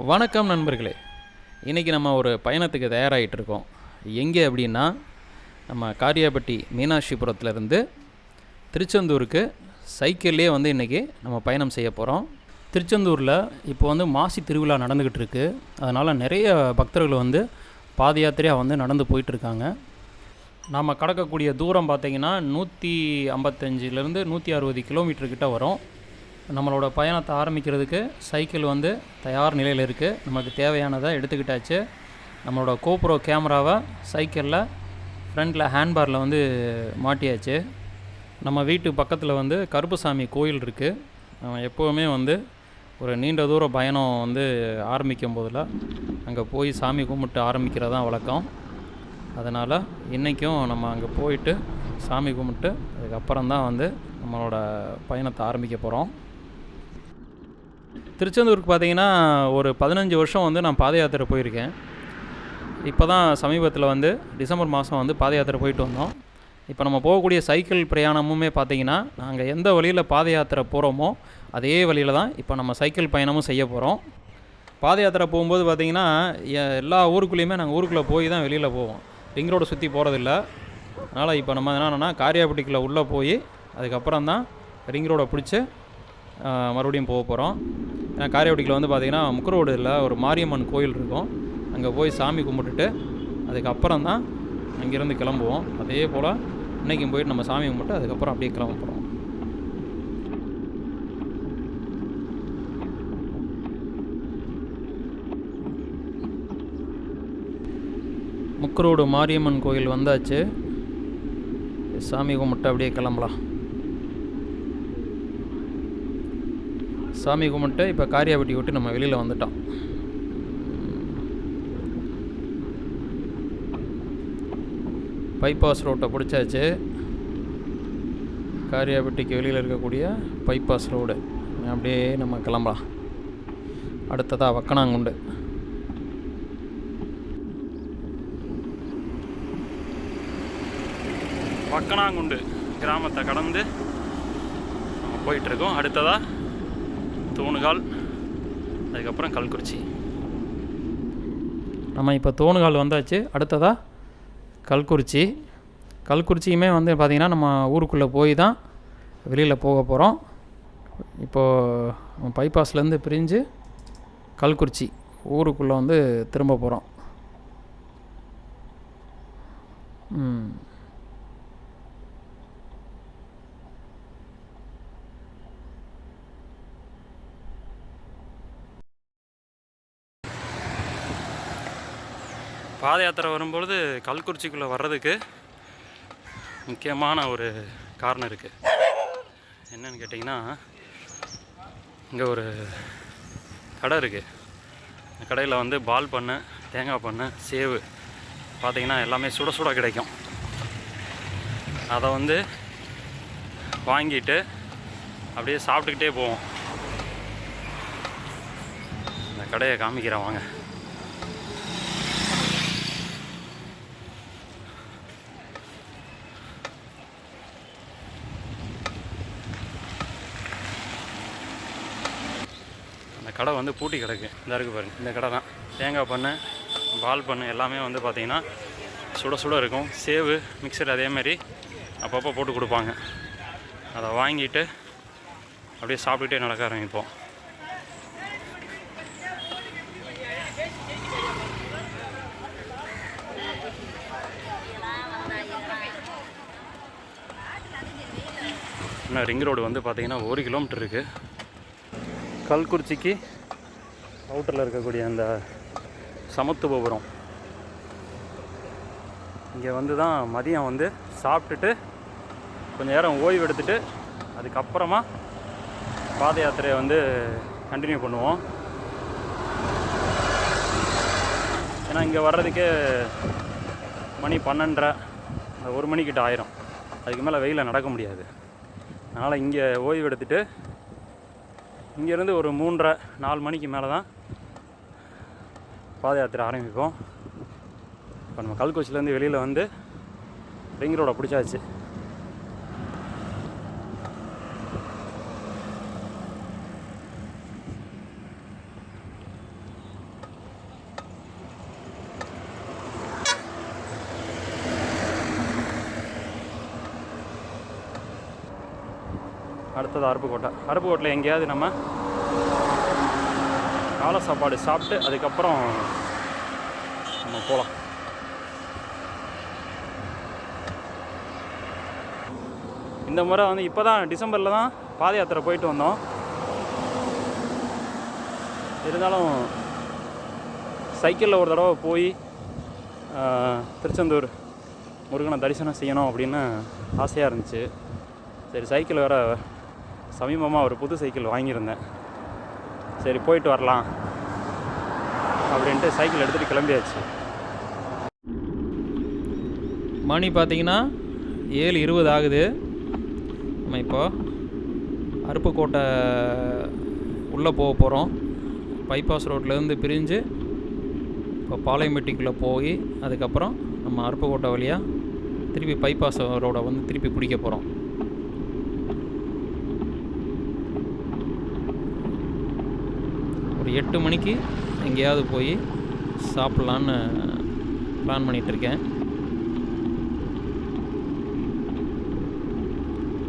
வணக்கம் நண்பர்களே. இன்றைக்கி நம்ம ஒரு பயணத்துக்கு தயாராகிட்டு இருக்கோம் எங்கே அப்படின்னா நம்ம காரியாபட்டி மீனாட்சிபுரத்துலேருந்து திருச்செந்தூருக்கு சைக்கிள்லேயே வந்து இன்றைக்கி நம்ம பயணம் செய்ய போகிறோம் திருச்செந்தூரில் இப்போ வந்து மாசி திருவிழா நடந்துக்கிட்டு இருக்கு அதனால் நிறைய பக்தர்கள் வந்து பாத யாத்திரையாக வந்து நடந்து போயிட்டுருக்காங்க. நாம் கடக்கக்கூடிய தூரம் பார்த்தீங்கன்னா நூற்றி ஐம்பத்தஞ்சிலேருந்து நூற்றி அறுபது கிலோமீட்டர்கிட்ட வரும். நம்மளோட பயணத்தை ஆரம்பிக்கிறதுக்கு சைக்கிள் வந்து தயார் நிலையில் இருக்குது நமக்கு தேவையானதை எடுத்துக்கிட்டாச்சு. நம்மளோட கோப்ரோ கேமராவை சைக்கிளில் ஃப்ரண்ட்டில் ஹேண்ட்பாரில் வந்து மாட்டியாச்சு. நம்ம வீட்டு பக்கத்தில் வந்து கருப்புசாமி கோயில் இருக்குது நம்ம எப்போவுமே வந்து ஒரு நீண்ட தூர பயணம் வந்து ஆரம்பிக்கும் போதில் அங்கே போய் சாமி கும்பிட்டு ஆரம்பிக்கிறது தான் வழக்கம். அதனால் இன்றைக்கும் நம்ம அங்கே போயிட்டு சாமி கும்பிட்டு அதுக்கப்புறம் தான் வந்து நம்மளோட பயணத்தை ஆரம்பிக்க போகிறோம் திருச்செந்தூருக்கு பார்த்தீங்கன்னா ஒரு பதினஞ்சு வருஷம் வந்து நான் பாத யாத்திரை போயிருக்கேன். இப்போ தான் சமீபத்தில் வந்து டிசம்பர் மாதம் வந்து பாத யாத்திரை போயிட்டு வந்தோம். இப்போ நம்ம போகக்கூடிய சைக்கிள் பிரயாணமுமே பார்த்தீங்கன்னா நாங்கள் எந்த வழியில் பாத யாத்திரை போகிறோமோ அதே வழியில் தான் இப்போ நம்ம சைக்கிள் பயணமும் செய்ய போகிறோம் பாத யாத்திரை போகும்போது பார்த்திங்கன்னா எ- எல்லா ஊருக்குள்ளேயுமே நாங்கள் ஊருக்குள்ளே போய் தான் வெளியில் போவோம். ரிங் ரோடை சுற்றி போகிறதில்ல அதனால் இப்போ நம்ம என்னென்னா காரியாபட்டிக்குள்ளே உள்ளே போய் அதுக்கப்புறம் தான் ரிங் ரோடை பிடிச்சி மறுபடியும் போக போகிறோம் ஏன்னா காரியாபட்டிக்கில் வந்து பார்த்திங்கன்னா முக்கரோடில் ஒரு மாரியம்மன் கோயில் இருக்கும். அங்கே போய் சாமி கும்பிட்டுட்டு அதுக்கப்புறம் தான் அங்கேருந்து கிளம்புவோம். அதே போல் இன்றைக்கும் போயிட்டு நம்ம சாமி கும்பிட்டு அதுக்கப்புறம் அப்படியே கிளம்ப போகிறோம் முக்கரோடு மாரியம்மன் கோயில் வந்தாச்சு. சாமி கும்பிட்டு அப்படியே கிளம்பலாம். சாமி கும்பிட்டு இப்போ காரியாபட்டி விட்டு நம்ம வெளியில் வந்துட்டோம். பைபாஸ் ரோட்டை பிடிச்சாச்சு. காரியாபட்டிக்கு வெளியில் இருக்கக்கூடிய பைபாஸ் ரோடு அப்படியே நம்ம கிளம்பலாம். அடுத்ததாக வக்கனாங்குண்டு வக்கனாங்குண்டு கிராமத்தை கடந்து நம்ம போயிட்டுருக்கோம் அடுத்ததாக தூணுகால் அதுக்கப்புறம் கல்குறிச்சி. நம்ம இப்போ தோணுகால் வந்தாச்சு. அடுத்ததாக கல்குறிச்சி. கல்குறிச்சியுமே வந்து பார்த்திங்கன்னா நம்ம ஊருக்குள்ளே போய் தான் வெளியில் போக போகிறோம் இப்போது பைபாஸ்லேருந்து பிரிஞ்சு கல்குறிச்சி ஊருக்குள்ளே வந்து திரும்ப போகிறோம் பாத யாத்திரை வரும்பொழுது கல்குறிச்சிக்குள்ளே வர்றதுக்கு முக்கியமான ஒரு காரணம் இருக்குது என்னன்னு கேட்டிங்கன்னா இங்கே ஒரு கடை இருக்குது இந்த கடையில் வந்து பால் பண்ணை தேங்காய் பண்ணை சேவு பார்த்திங்கன்னா எல்லாமே சுட சுட கிடைக்கும். அதை வந்து வாங்கிட்டு அப்படியே சாப்பிட்டுக்கிட்டே போவோம். இந்த கடையை காமிக்கிறேன் வாங்க. அந்த கடை வந்து பூட்டி கிடக்கு. இந்த இருக்கு பாருங்கள் இந்த கடை தான். தேங்காய் பண்ணு பால் பண்ணு எல்லாமே வந்து பார்த்திங்கன்னா சுட சுட இருக்கும். சேவு மிக்சர் அதேமாரி அப்பப்போ போட்டு கொடுப்பாங்க. அதை வாங்கிட்டு அப்படியே சாப்பிட்டுட்டே நடக்க ஆரம்பிப்போம். இன்னும் ரிங் ரோடு வந்து பார்த்திங்கன்னா ஒரு கிலோமீட்டர் இருக்குது கல்குறிச்சிக்கு அவுட்டரில் இருக்கக்கூடிய அந்த சமத்துவபுரம் இங்கே வந்து தான் மதியம் வந்து சாப்பிட்டுட்டு கொஞ்சம் நேரம் ஓய்வு எடுத்துட்டு அதுக்கப்புறமா பாத யாத்திரையை வந்து கண்டினியூ பண்ணுவோம். ஏன்னா இங்கே வர்றதுக்கே மணி பன்னெண்டரை அந்த ஒரு மணிக்கிட்ட ஆயிரும். அதுக்கு மேலே வெயிலில் நடக்க முடியாது. அதனால் இங்கே ஓய்வு எடுத்துகிட்டு இங்கேருந்து ஒரு மூன்றரை நாலு மணிக்கு மேலே தான் பாத யாத்திரை ஆரம்பிப்போம். இப்போ நம்ம கல்குச்சிலேருந்து வெளியில் வந்து ரிங் ரோடை பிடிச்சாச்சு. அடுத்தது அருப்புக்கோட்டை. அருப்புக்கோட்டையில் எங்கேயாவது நம்ம காலை சாப்பாடு சாப்பிட்டு அதுக்கப்புறம் நம்ம போகலாம் இந்த முறை வந்து இப்போ தான் டிசம்பரில் தான் பாத யாத்திரை போயிட்டு வந்தோம். இருந்தாலும் சைக்கிளில் ஒரு தடவை போய் திருச்செந்தூர் முருகனை தரிசனம் செய்யணும் அப்படின்னு ஆசையாக இருந்துச்சு. சரி சைக்கிள் வேறு சமீபமாக ஒரு புது சைக்கிள் வாங்கியிருந்தேன். சரி போயிட்டு வரலாம் அப்படின்ட்டு சைக்கிள் எடுத்துகிட்டு கிளம்பியாச்சு. மணி பார்த்தீங்கன்னா ஏழு இருபது ஆகுது. நம்ம இப்போ அருப்புக்கோட்டை உள்ளே போக போகிறோம் பைபாஸ் ரோட்லேருந்து பிரிஞ்சு இப்போ பாளையம்பட்டிக்குள்ளே போய் அதுக்கப்புறம் நம்ம அருப்புக்கோட்டை வழியாக திருப்பி பைபாஸ் ரோடை வந்து திருப்பி பிடிக்க போகிறோம் ஒரு எட்டு மணிக்கு எங்கேயாவது போய் சாப்பிட்லான்னு பிளான் பண்ணிகிட்ருக்கேன்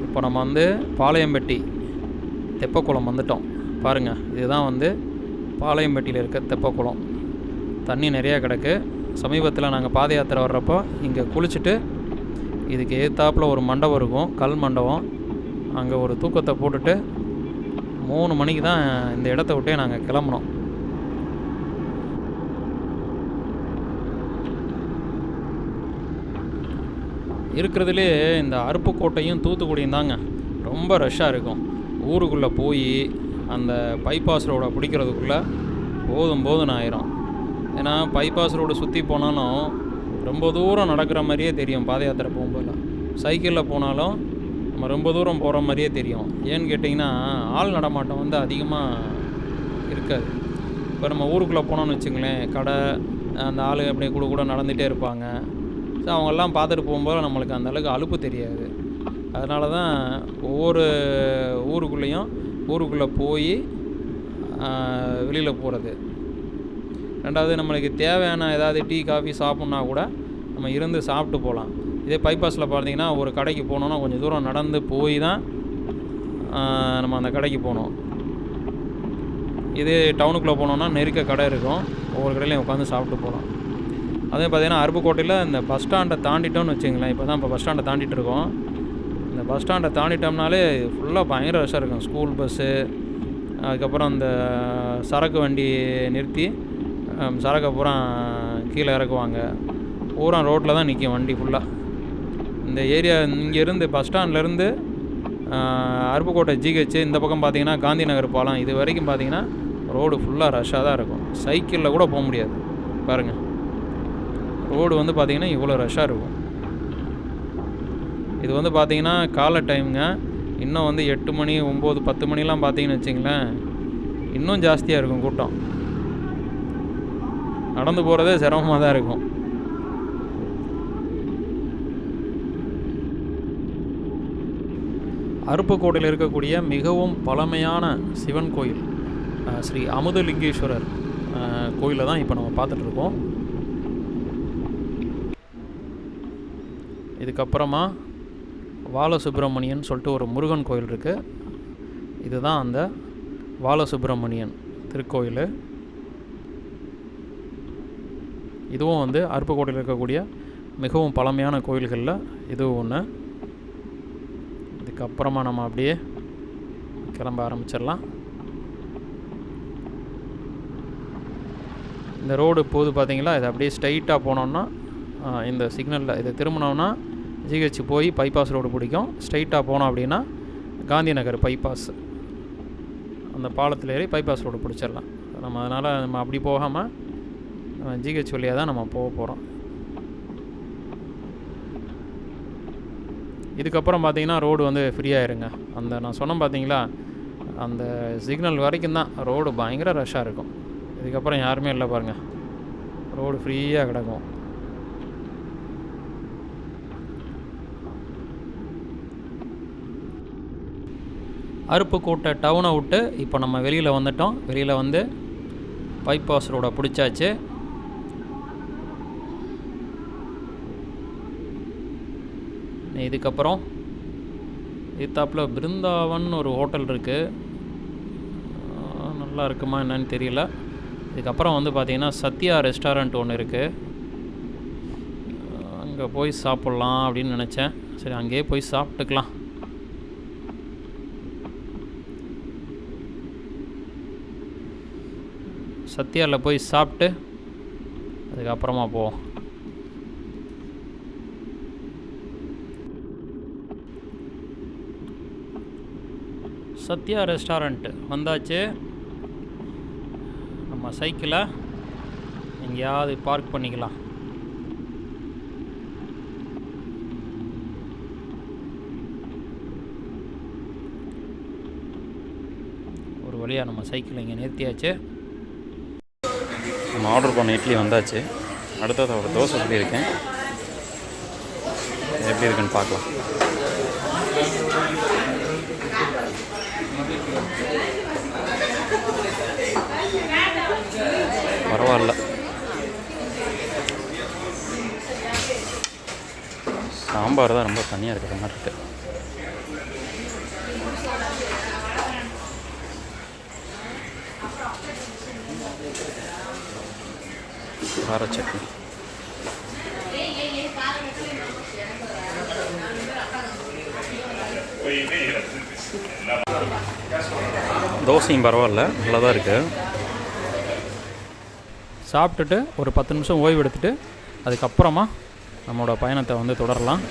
இப்போ நம்ம வந்து பாளையம்பட்டி தெப்பக்குளம் வந்துட்டோம். பாருங்கள் இதுதான் வந்து பாளையம்பட்டியில் இருக்க தெப்பக்குளம். தண்ணி நிறையா கிடக்கு. சமீபத்தில் நாங்கள் பாத யாத்திரை வர்றப்போ இங்கே குளிச்சுட்டு இதுக்கு எதிர்த்தாப்பில் ஒரு மண்டபம் இருக்கும் கல் மண்டபம். அங்கே ஒரு தூக்கத்தை போட்டுட்டு மூணு மணிக்கு தான் இந்த இடத்த விட்டே நாங்கள் கிளம்புனோம். இருக்கிறதுலே இந்த அருப்புக்கோட்டையும் தூத்துக்குடியும் தாங்க. ரொம்ப ரஷ்ஷாக இருக்கும். ஊருக்குள்ளே போய் அந்த பைபாஸ் ரோடை பிடிக்கிறதுக்குள்ளே போதும் போதும் ஆயிரும். ஏன்னா பைபாஸ் ரோடு சுற்றி போனாலும் ரொம்ப தூரம் நடக்கிற மாதிரியே தெரியும் பாத யாத்திரை போகும்போதெல்லாம். சைக்கிளில் போனாலும் நம்ம ரொம்ப தூரம் போகிற மாதிரியே தெரியும். ஏன்னு கேட்டிங்கன்னா ஆள் நடமாட்டம் வந்து அதிகமாக இருக்காது. இப்போ நம்ம ஊருக்குள்ளே போனோம்னு வச்சுங்களேன் கடை அந்த ஆள் அப்படியே கூட கூட நடந்துகிட்டே இருப்பாங்க. ஸோ அவங்கெல்லாம் பார்த்துட்டு போகும்போது நம்மளுக்கு அந்தளவுக்கு அலுப்பு தெரியாது. அதனால தான் ஒவ்வொரு ஊருக்குள்ளேயும் ஊருக்குள்ளே போய் வெளியில் போகிறது ரெண்டாவது நம்மளுக்கு தேவையான ஏதாவது டீ காஃபி சாப்பிட்னா கூட நம்ம இருந்து சாப்பிட்டு போகலாம். இதே பைபாஸில் பார்த்தீங்கன்னா ஒரு கடைக்கு போனோன்னா கொஞ்சம் தூரம் நடந்து போய் தான் நம்ம அந்த கடைக்கு போகணும் இதே டவுனுக்குள்ளே போனோன்னா நெருக்க கடை இருக்கும். ஒவ்வொரு கடையிலையும் உட்காந்து சாப்பிட்டு போகலாம் அதே பார்த்தீங்கன்னா அருப்புக்கோட்டையில் இந்த பஸ் ஸ்டாண்டை தாண்டிட்டோம்னு வச்சுங்களேன் இப்போ தான் இப்போ பஸ் ஸ்டாண்டை தாண்டிட்டு இருக்கோம். இந்த பஸ் ஸ்டாண்டை தாண்டிட்டோம்னாலே ஃபுல்லாக பயங்கர ரஷ்ஷாக இருக்கும். ஸ்கூல் பஸ்ஸு அதுக்கப்புறம் அந்த சரக்கு வண்டி நிறுத்தி சரக்கு பூரா கீழே இறக்குவாங்க. பூரா ரோட்டில் தான் நிற்கும் வண்டி ஃபுல்லாக இந்த ஏரியா இங்கேருந்து பஸ் ஸ்டாண்ட்லேருந்து அருப்புக்கோட்டை ஜிஹெச் இந்த பக்கம் பார்த்தீங்கன்னா காந்தி நகர் பாலம் இது வரைக்கும் பார்த்தீங்கன்னா ரோடு ஃபுல்லாக ரஷ்ஷாக தான் இருக்கும். சைக்கிளில் கூட போக முடியாது. பாருங்கள் ரோடு வந்து பார்த்திங்கன்னா இவ்வளோ ரஷ்ஷாக இருக்கும். இது வந்து பார்த்திங்கன்னா காலை டைமுங்க இன்னும் வந்து எட்டு மணி ஒம்பது பத்து மணிலாம் பார்த்தீங்கன்னு வச்சிங்களேன் இன்னும் ஜாஸ்தியாக இருக்கும் கூட்டம். நடந்து போகிறதே சிரமமாக தான் இருக்கும். அருப்புக்கோட்டையில் இருக்கக்கூடிய மிகவும் பழமையான சிவன் கோயில் ஸ்ரீ அமுதலிங்கேஸ்வரர் கோயிலை தான் இப்போ நம்ம பார்த்துட்ருக்கோம் இதுக்கப்புறமா பாலசுப்ரமணியன் சொல்லிட்டு ஒரு முருகன் கோயில் இருக்குது இதுதான் அந்த பாலசுப்ரமணியன் திருக்கோயில். இதுவும் வந்து அருப்புக்கோட்டையில் இருக்கக்கூடிய மிகவும் பழமையான கோயில்களில் இதுவும் ஒன்று அதுக்கப்புறமா நம்ம அப்படியே கிளம்ப ஆரம்பிச்சிடலாம். இந்த ரோடு போகுது பார்த்தீங்களா? இது அப்படியே ஸ்ட்ரைட்டாக போனோம்னா இந்த சிக்னலில் இதை திரும்பினோம்னா ஜிஹெச் போய் பைபாஸ் ரோடு பிடிக்கும். ஸ்ட்ரைட்டாக போனோம் அப்படின்னா காந்தி நகர் பைபாஸ் அந்த பாலத்தில் ஏறி பைபாஸ் ரோடு பிடிச்சிடலாம். நம்ம அதனால் நம்ம அப்படி போகாமல் ஜிஹெச் வழியாக தான் நம்ம போக போகிறோம் இதுக்கப்புறம் பார்த்தீங்கன்னா ரோடு வந்து ஃப்ரீயாயிருங்க அந்த நான் சொன்னேன் பார்த்தீங்களா? அந்த சிக்னல் வரைக்கும் தான் ரோடு பயங்கர ரஷ்ஷாக இருக்கும். இதுக்கப்புறம் யாருமே இல்லை பாருங்கள் ரோடு ஃப்ரீயாக கிடக்கும். அருப்புக்கோட்டை டவுனை விட்டு இப்போ நம்ம வெளியில் வந்துட்டோம். வெளியில் வந்து பைபாஸ் ரோடை பிடிச்சாச்சு. இதுக்கப்புறம் இத்தாப்பில் பிருந்தாவன் ஒரு ஹோட்டல் இருக்குது நல்லா இருக்குமா என்னன்னு தெரியல. இதுக்கப்புறம் வந்து பார்த்திங்கன்னா சத்யா ரெஸ்டாரண்ட் ஒன்று இருக்குது அங்கே போய் சாப்பிட்லாம் அப்படின்னு நினச்சேன். சரி அங்கேயே போய் சாப்பிட்டுக்கலாம். சத்யாவில் போய் சாப்பிட்டு அதுக்கப்புறமா போவோம். சத்யா ரெஸ்டாரண்ட்டு வந்தாச்சு. நம்ம சைக்கிளை எங்கேயாவது பார்க் பண்ணிக்கலாம். ஒரு வழியாக நம்ம சைக்கிளை இங்கே நிறுத்தியாச்சு. நம்ம ஆர்டர் பண்ண இட்லி வந்தாச்சு. அடுத்தது ஒரு தோசை சொல்லியிருக்கேன் எப்படி இருக்குன்னு பார்க்கலாம் பரவாயில்ல சாம்பார் தான் ரொம்ப தனியாக இருக்கிற மாதிரி இருக்குது கார சட்னி. தோசையும் பரவாயில்ல நல்லா தான் இருக்குது சாப்பிட்டுட்டு ஒரு பத்து நிமிஷம் ஓய்வு எடுத்துட்டு அதுக்கப்புறமா நம்மளோட பயணத்தை வந்து தொடரலாம்.